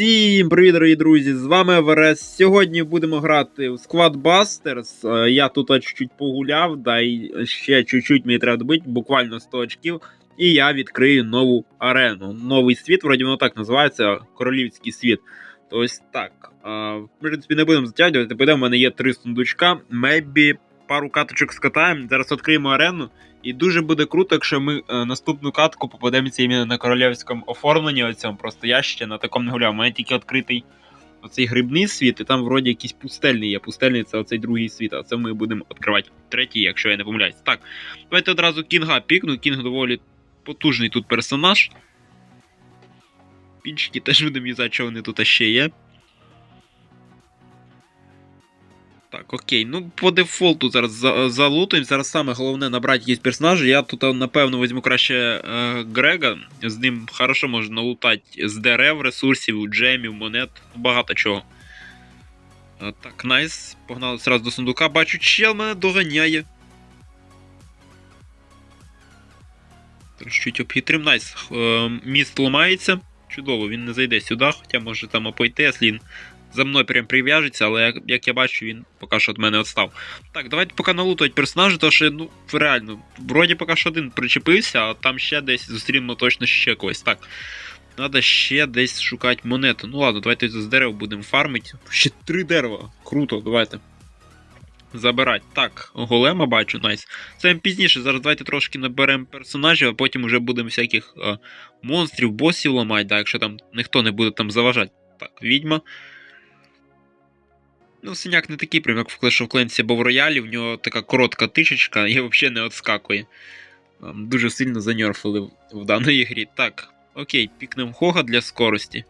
Всім привіт, дорогі друзі! З вами Еверест. Сьогодні будемо грати в Squad Busters. Е, Я тут чуть-чуть погуляв, да і ще чуть-чуть мені треба добити, буквально 100 очків. І я відкрию нову арену. Новий світ, вроді воно так називається, королівський світ. То ось так. Е, В принципі, не будемо затягувати. Підемо, в мене є три сундучка. Мебі пару каточок скатаємо. Зараз відкриємо арену. І дуже буде круто, якщо ми е, наступну катку попадемося іменно на королівському оформленні. Оцьому. Просто я ще на такому не гуляв. У мене тільки відкритий оцей грибний світ, і там вроді якийсь пустельний є. Пустельний це оцей другий світ, а це ми будемо відкривати третій, якщо я не помиляюсь. Так, давайте одразу Кінга пікну. Кінг доволі потужний тут персонаж. Пінчики теж будемо юзати, що вони тут ще є. Так, окей. Ну, по дефолту зараз за- залутаємо. Зараз саме головне набрати якісь персонажі. Я тут, напевно, візьму краще е, Грега. З ним хорошо можна налутати з дерев, ресурсів, джемів, монет, багато чого. Е, так, найс. Погнали зразу до сундука. Бачу, чел мене доганяє. Чуть обхитрим. Найс. Е, міст ламається. Чудово, він не зайде сюди, хоча може там опойти, якщо він за мною прям прив'яжеться, але як, як я бачу, він поки що від мене відстав. Так, давайте поки налутувати персонажа, тому що, ну, реально, вроді поки що один причепився, а там ще десь зустрінемо точно ще когось. Так. Треба ще десь шукати монету. Ну ладно, давайте з дерев будемо фармити. Ще три дерева. Круто, давайте. Забирать. Так, голема бачу, найс. Це пізніше. Зараз давайте трошки наберемо персонажів, а потім вже будемо всяких е, монстрів, босів ламати, да, якщо там ніхто не буде там заважати. Так, відьма. Ну, синяк не такий, прям як в Clash of Clans або в роялі, в нього така коротка тишечка і взагалі не відскакує. Ем, Дуже сильно занерфили в- в даній грі. Так, окей, пікнемо Хога для скорості.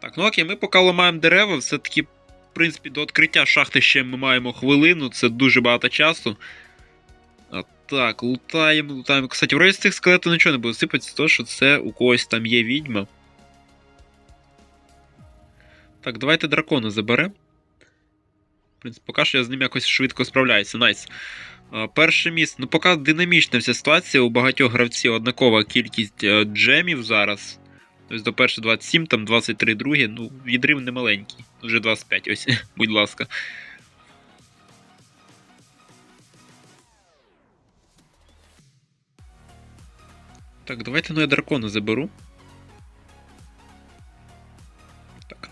Так, ну окей, ми поки ламаємо дерева, все-таки, в принципі, до відкриття шахти ще ми маємо хвилину, це дуже багато часу. А, так, лутаємо, лутаємо. Кстати, вроді з цих скелетів нічого не буде сипатися, то що це у когось там є відьма. Так, давайте дракона заберемо. В принципі, поки що я з ним якось швидко справляюся. Найс. А, Перше місце. Ну, поки динамічна вся ситуація, у багатьох гравців однакова кількість е, джемів зараз. Тобто до перше 27, там 23 друге, ну, відрив не маленький. Вже 25, ось, будь ласка. Так, давайте ну я дракона заберу.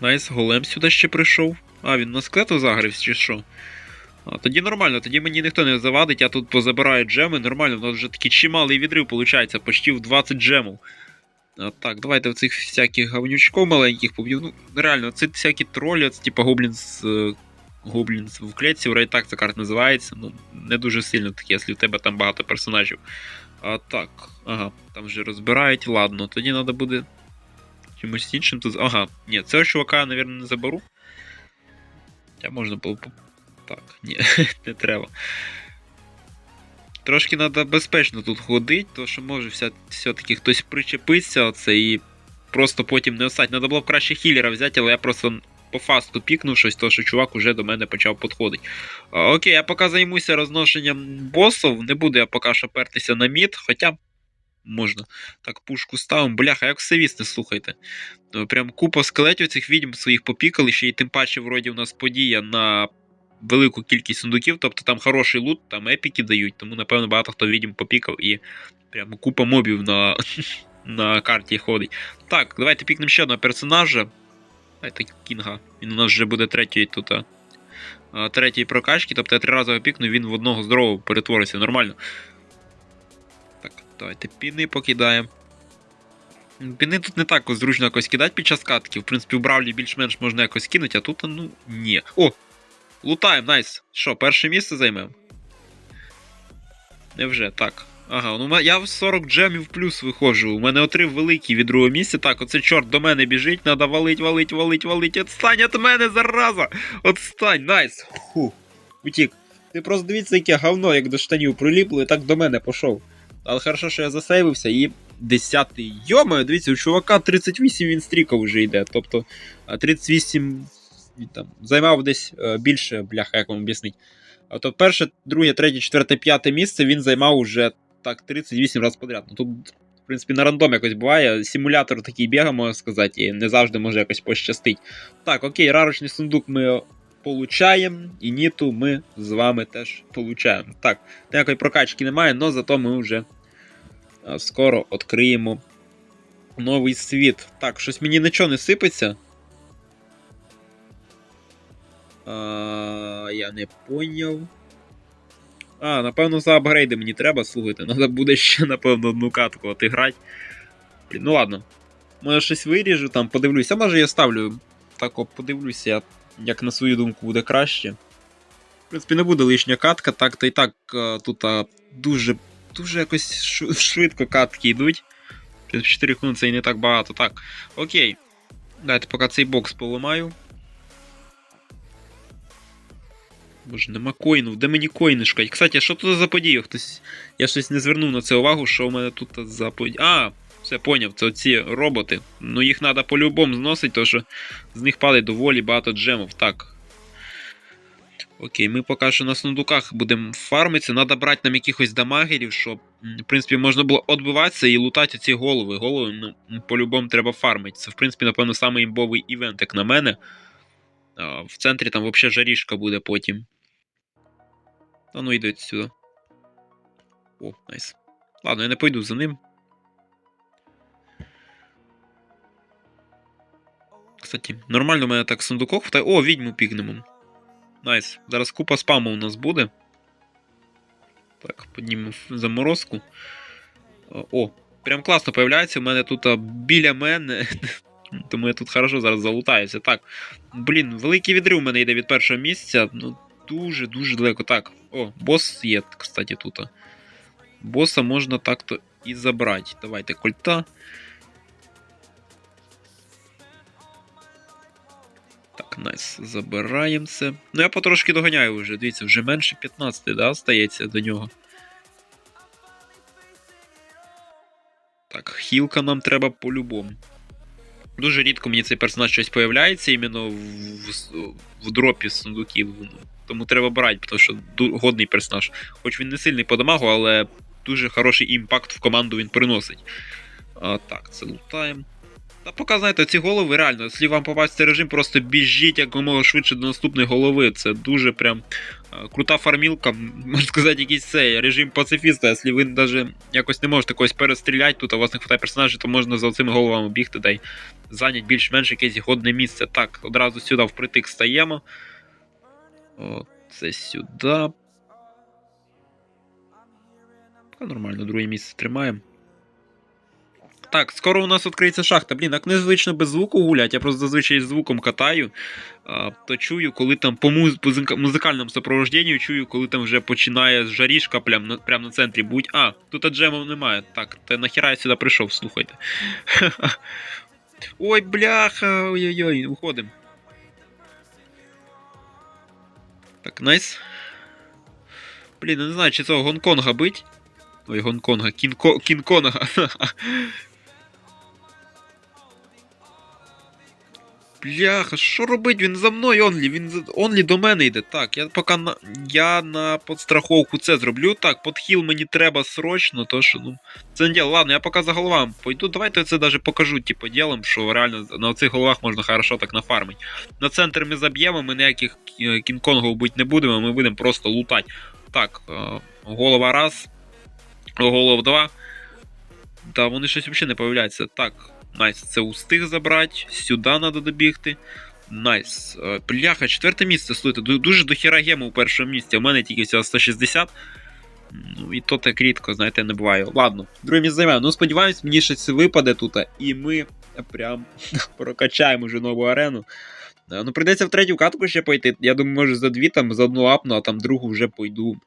Найс, голем сюди ще прийшов. А, він на склету загрився чи що? А, тоді нормально, тоді мені ніхто не завадить, я тут позабираю джеми, нормально, у нас вже такий чималий відрив, виходить, почти в 20 джемів. А, так, давайте в цих всяких говнючков маленьких поб'ю. Ну, реально, це всякі тролі, це типа гоблінс. е, Гоблінс в клетці, вроді так ця карта називається. Ну, не дуже сильно таке, якщо в тебе там багато персонажів. А так, ага, там вже розбирають. Ладно, тоді треба буде чимось іншим тут. Ага, ні, цього чувака, мабуть, не заберу. Я можна було. Так, ні, не треба. Трошки треба безпечно тут ходити, тому що може все-таки хтось причепиться оце і просто потім не остать. Треба було б краще хілера взяти, але я просто по фасту пікнув щось, тому що чувак уже до мене почав підходити. Окей, я поки займуся розношенням босів, не буду я поки що пертися на мід, хоча можна. Так, пушку ставимо. Бляха, як все вісне, слухайте. Ну, Прям купа скелетів цих відьм своїх попікали, ще й тим паче, вроді, у нас подія на велику кількість сундуків, тобто там хороший лут, там епіки дають, тому, напевно, багато хто відьм попікав і прямо купа мобів на, на карті ходить. Так, давайте пікнемо ще одного персонажа. Давайте Кінга. Він у нас вже буде третьої тут. а, а, прокачки, тобто я три рази його пікну, він в одного здорового перетвориться нормально. Давайте піни покидаємо. Піни тут не так зручно якось кидати під час катки. В принципі, в Бравлі більш-менш можна якось кинути, а тут, ну, ні. О! Лутаємо, найс. Що, перше місце займемо? Невже, так. Ага, ну я в 40 джемів плюс виходжу. У мене отрив великий від другого місця. Так, оце чорт до мене біжить, треба валить, валить, валить, валить. Отстань від мене, зараза! Отстань, найс! Фу, утік. Ти просто дивіться, яке говно, як до штанів приліпло, і так до мене пішов. Але хорошо, що я засейвився і 10-й. Йомаю, дивіться, у чувака 38 він стріков вже йде. Тобто 38 там займав десь е, більше, бляха, як вам об'яснить. А то перше, друге, третє, четверте, п'яте місце він займав уже так 38 разів подряд. Ну тут В принципі, на рандом якось буває. Симулятор такий біга, можна сказати, і не завжди може якось пощастить. Так, окей, рарочний сундук ми получаємо, і ніту ми з вами теж получаємо. Так, ніякої прокачки немає, але зато ми вже скоро відкриємо новий світ. Так, щось мені нічого не сипеться. А, я не поняв. А, напевно, за апгрейди мені треба, слухайте. Треба буде ще, напевно, одну катку отіграти. Ну ладно. Може щось виріжу, там подивлюся. Може я ставлю. Так, подивлюся, як на свою думку буде краще. В принципі, не буде лишня катка, так та і так тут а, дуже дуже якось швидко катки йдуть. 4 хвилини це і не так багато. Так, окей. Давайте поки цей бокс поламаю. Боже, нема коїнів. Де мені коїни шукать? Кстати, що тут за подія? Хтось. Я щось не звернув на це увагу, що у мене тут за подія. А, все поняв, це оці роботи. Ну їх треба по-любому зносити, тому що з них падає доволі багато джемів. Так. Окей, ми поки що на сундуках будемо фармитися. Треба брати нам якихось дамагерів, щоб, в принципі, можна було відбиватися і лутати ці голови. Голови, ну, по-любому треба фармити. Це, в принципі, напевно, самий імбовий івент, як на мене. В центрі там взагалі жарішка буде потім. А ну йдуть сюди. О, найс. Ладно, я не пойду за ним. Кстати, нормально у мене так сундуков. О, відьму пікнемо. Найс. Зараз купа спаму у нас буде. Так, піднімемо заморозку. О, прям класно появляється. У мене тут біля мене. Тому я тут хорошо зараз залутаюся. Так. Блін, великий відрив у мене йде від першого місця. Ну, дуже-дуже далеко. Так. О, бос є, кстати, тут. Боса можна так-то і забрати. Давайте кольта. Так, забираємо це. Ну, я потрошки доганяю вже. Дивіться, вже менше 15, да, стається до нього. Так, хілка нам треба по-любому. Дуже рідко мені цей персонаж щось появляється іменно в, в, в дропі сундуків. Ну, Тому треба брати, тому що годний персонаж. Хоч він не сильний по дамагу, але дуже хороший імпакт в команду він приносить. А, так, це лутаємо. Та поки, знаєте, ці голови реально, якщо вам попасться режим, просто біжіть якомога швидше до наступної голови. Це дуже прям е, крута фармілка, можна сказати, якийсь цей режим пацифіста. Якщо ви навіть якось не можете когось перестріляти, тут у вас не хватає персонажів, то можна за цими головами бігти та й зайняти більш-менш якесь годне місце. Так, одразу сюди впритик стаємо. О, це сюди. Нормально, друге місце тримаємо. Так, скоро у нас відкриється шахта. Блін, як незвично без звуку гулять, я просто зазвичай з звуком катаю, а, то чую, коли там по, муз... по музикальному супроводженню чую, коли там вже починає жарішка прям на, прям на центрі будь. А, тут джемов немає. Так, та нахіра я сюди прийшов, слухайте. Ой, бляха, ой-ой-ой, уходимо. Так, найс. Блін, не знаю, чи цього Гонконга бить. Ой, Гонконга, Кінко... Кінконга. Бляха, що робить? Він за мною онлі, він онлі до мене йде. Так, я поки на. Я на подстраховку це зроблю. Так, подхіл мені треба срочно, то що, ну. Це не діло. Ладно, я поки за головами пойду. Давайте це даже покажу, типу, ділом, що реально на цих головах можна хорошо так нафармити. На центр ми заб'ємо, ми ніяких е, кінг-конгів бути не будемо, ми будемо просто лутати. Так, е, голова раз. Голов два. Та вони щось взагалі не появляються. Так, найс, це устиг забрати. Сюди треба добігти. Найс. Е, Бляха, четверте місце, слухайте, ду- дуже дохіра гему у першому місці. У мене тільки всього 160. Ну і то так рідко, знаєте, не буває. Ладно, друге місце займаю. Ну, сподіваюсь, мені щось випаде тут, і ми прям прокачаємо вже нову арену. Е, Ну, прийдеться в третю катку ще пойти. Я думаю, може за дві, там за одну апну, а там другу вже пойду.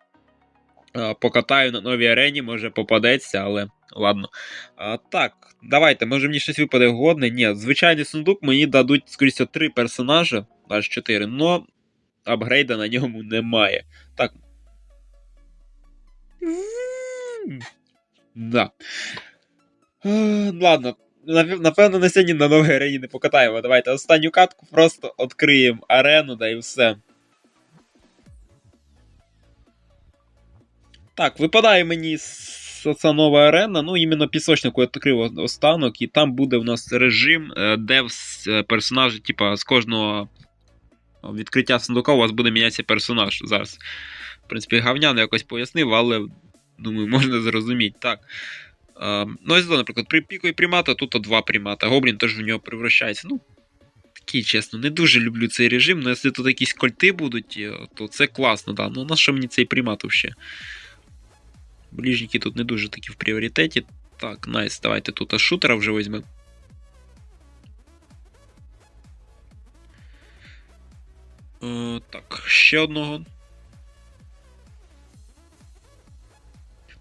Е, Покатаю на новій арені, може попадеться, але ладно. А, так, давайте, може мені щось випаде годне. Ні, звичайний сундук мені дадуть, скоріше, три персонажа, аж чотири, но апгрейда на ньому немає. Так. Да. Е, Ладно. Напевно, на сьогодні на новій арені не покатаємо. Давайте останню катку просто відкриємо арену, да і все. Так, випадає мені оця нова арена, ну іменно пісочнику відкрив останок, і там буде у нас режим, е, де е, персонажі, типа, з кожного відкриття сундука у вас буде мінятися персонаж. Зараз, в принципі, гавняно якось пояснив, але думаю, можна зрозуміти. Так. Е, ну, ось, наприклад, при пікові примата, тут два примата. Гоблін теж в нього превращається. Ну, такий, чесно, не дуже люблю цей режим, але якщо тут якісь кольти будуть, то це класно, да. Ну на що мені цей примат взагалі? Ближники тут не дуже такі в пріоритеті. Так, найс, давайте тут аж шутера вже візьмемо. Е, так, ще одного.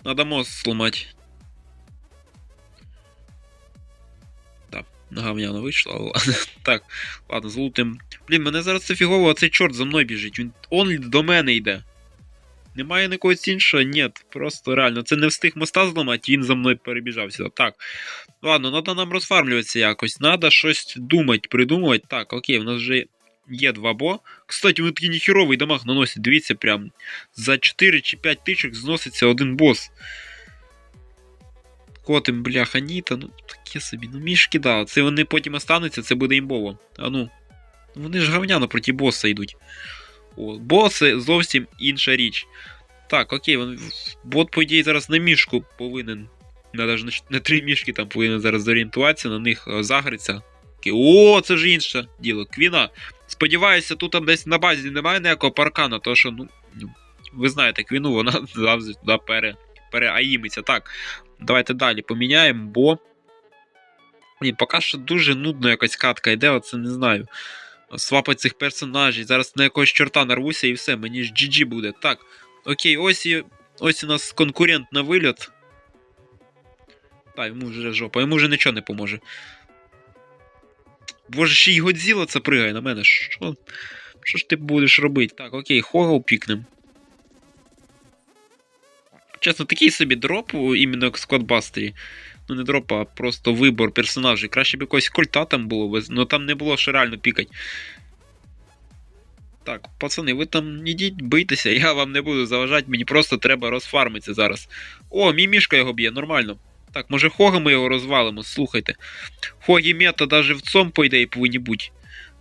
Надо мост сломати. Так, нагавняно вийшло, але ладно. Так, ладно, злутим. Блін, мене зараз це фігово, а цей чорт за мною біжить. Він он до мене йде. Немає якогось іншого, ні, просто реально. Це не встиг моста зламати, він за мною перебіжав сюди. Так. Ладно, треба нам розфармлюватися якось. Треба щось думати, придумувати. Так, окей, у нас вже є два бо. Кстати, вони такий ніхеровий дамаг наносять. Дивіться, прям за 4 чи 5 тичок зноситься один бос. Котим, бляха, ніта, ну таке собі, ну мішки, да. Це вони потім остануться, це буде імбово. А ну. Вони ж говняно проти боса йдуть. О, боси зовсім інша річ. Так, окей, він, бот, по ідеї, зараз на мішку повинен. Навіть на, три мішки там повинен зараз зорієнтуватися, на них е, загриться. О, це ж інше діло. Квіна. Сподіваюся, тут там десь на базі немає ніякого паркана, то що, ну. ну, Ви знаєте, квіну вона завжди туди пере, переаїмиться. Так, давайте далі поміняємо, бо. Блін, поки що дуже нудно якась катка йде, оце не знаю. Свапать цих персонажів. Зараз на якогось чорта нарвуся і все, мені ж GG буде. Так, окей, ось і ось у нас конкурент на вильот. Так, йому вже жопа, йому вже нічого не поможе. Боже, ще й Годзіла це пригає на мене. Що? Що ж ти будеш робити? Так, окей, Хогл пікнем. Чесно, такий собі дроп, іменно як в Складбастері. Ну, не дроп, а просто вибор персонажів. Краще б якогось кольта там було, без- ну там не було що реально пікать. Так, пацани, ви там ідіть, бийтеся, я вам не буду заважати, мені просто треба розфармитися зараз. О, мій мішка його б'є, нормально. Так, може Хога ми його розвалимо, слухайте. Хогі мета навіть в цьому, по ідеї, повинні бути.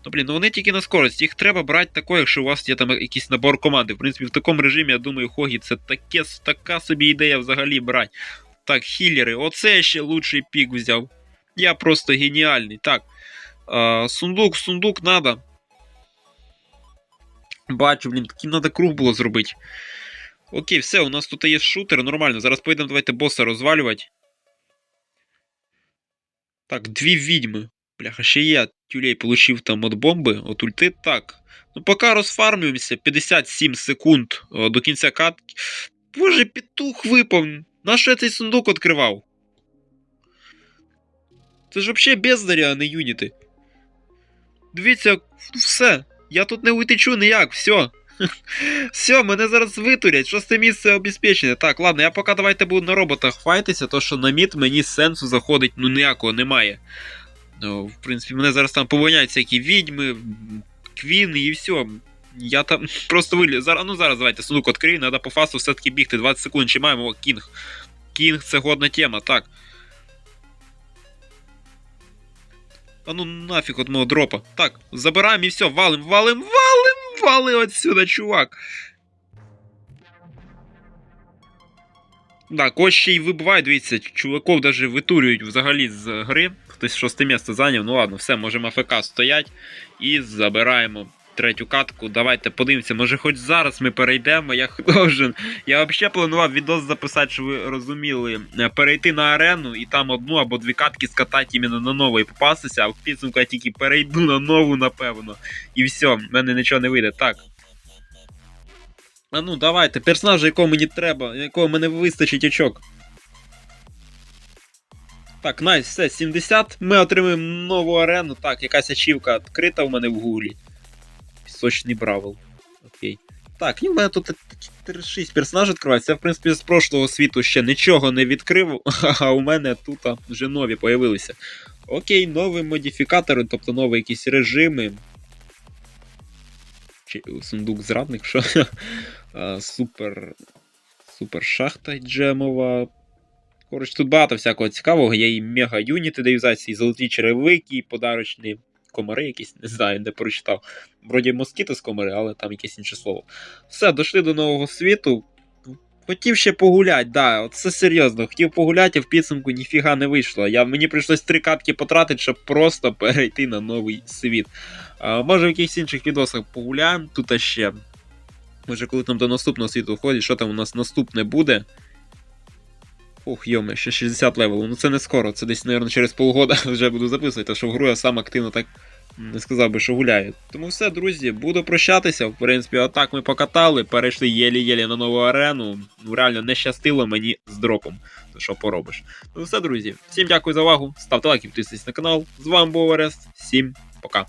Ну, блін, ну вони тільки на скорость. Їх треба брати тако, якщо у вас є там якийсь набор команди. В принципі, в такому режимі, я думаю, Хогі це таке, така собі ідея взагалі брати. Так, хілери, оце ще лучший пік взяв. Я просто геніальний. Так. А, сундук, сундук надо. Бачу, блін, такий треба круг було зробити. Окей, все, у нас тут є шутер, нормально. Зараз поїдемо, давайте боса розвалювати. Так, дві відьми. Бляха, ще я тюлей получив там от бомби, от ульти. Так. Ну, поки розфармлюємося, 57 секунд о, до кінця катки. Боже, петух випав. На що я цей сундук відкривав? Це ж взагалі бездаря, а не юніти. Дивіться, все. Я тут не утечу ніяк, все. Все, мене зараз витурять, шосте місце обезпечене. Так, ладно, я поки давайте буду на роботах файтися, то що на мід мені сенсу заходить ну ніякого немає. Ну, в принципі, мене зараз там повиняють всякі відьми, квіни і все. Я там просто виліз. Зараз, ну зараз давайте сундук відкрию, треба по фасту все-таки бігти 20 секунд, чи маємо кінг. Кінг це годна тема, так. А ну нафіг от мого дропа. Так, забираємо і все, валим, валим, валим, вали отсюда, чувак. Так, ось ще й вибивають, дивіться, чуваков даже витурюють взагалі з гри. Хтось шосте місце зайняв. Ну ладно, все, можемо АФК стоять. І забираємо третю катку. Давайте подивимося, може хоч зараз ми перейдемо. Я должен. Я взагалі планував відос записати, щоб ви розуміли, е, перейти на арену і там одну або дві катки скатати іменно на нову і попастися, а в підсумку я тільки перейду на нову, напевно. І все, в мене нічого не вийде. Так. А ну, давайте, персонажа, якого мені треба, якого мене вистачить очок. Так, найс, все, 70. Ми отримаємо нову арену. Так, якась ачівка відкрита в мене в гуглі. Пісочний бравл. Окей. Так, і в мене тут 6 персонажів відкривається. Я, в принципі, з прошлого світу ще нічого не відкрив, а у мене тут вже нові появилися. Окей, нові модифікатори, тобто нові якісь режими. Чи сундук зрадник, що? Супер. Супер шахта джемова. Коротше, тут багато всякого цікавого. Є і мега юніти деюзації, і золоті черевики, подарочні комари якісь, не знаю, де прочитав. Вроді москіти з комари, але там якесь інше слово. Все, дійшли до нового світу. Хотів ще погуляти, да, от це серйозно. Хотів погуляти, а в підсумку ніфіга не вийшло. Я, мені прийшлось три катки потратити, щоб просто перейти на новий світ. А, може в якихось інших відосах погуляємо. Тут ще. Може, коли там до наступного світу входить, що там у нас наступне буде. Ух, йоме, ще 60 левелу. Ну це не скоро, це десь, мабуть, через полгода вже буду записувати, що в гру я сам активно так не сказав би, що гуляю. Тому все, друзі, буду прощатися. В принципі, отак ми покатали, перейшли єлі-єлі на нову арену. Ну, реально не щастило мені з дропом. То що поробиш. Ну все, друзі, всім дякую за увагу. Ставте лайки, підписуйтесь на канал. З вами був Орест. Всім пока.